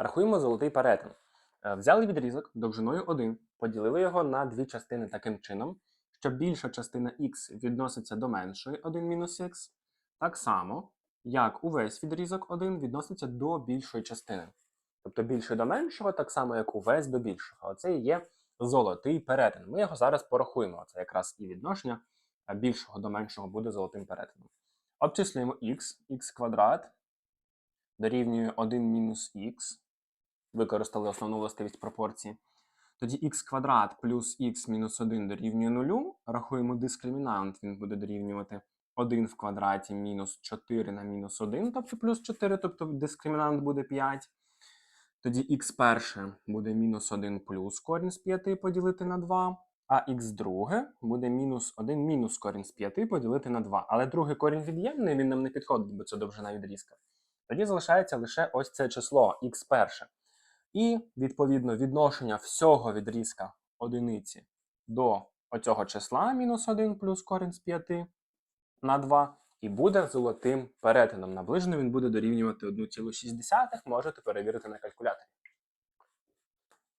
Рахуємо золотий перетин. Е, Взяли відрізок довжиною 1, поділили його на дві частини таким чином, що більша частина х відноситься до меншої 1 мінус х, так само, як увесь відрізок 1 відноситься до більшої частини. Тобто більше до меншого, так само, як увесь до більшого. Оце і є золотий перетин. Ми його зараз порахуємо. Це якраз і відношення більшого до меншого буде золотим перетином. Обчислюємо х, х квадрат дорівнює 1 мінус х. Використали основну властивість пропорції. Тоді х квадрат плюс х мінус 1 дорівнює 0. Рахуємо дискримінант, він буде дорівнювати 1 в квадраті мінус 4 на мінус 1, тобто плюс 4, тобто дискримінант буде 5. Тоді х перше буде мінус 1 плюс корінь з 5 поділити на 2, а х друге буде мінус 1 мінус корінь з 5 поділити на 2. Але другий корінь від'ємний, він нам не підходить, бо це довжина відрізка. Тоді залишається лише ось це число х перше. І, відповідно, відношення всього відрізка одиниці до оцього числа мінус 1 плюс корінь з 5 на 2, і буде золотим перетином. Наближено він буде дорівнювати 1,6, можете перевірити на калькуляторі.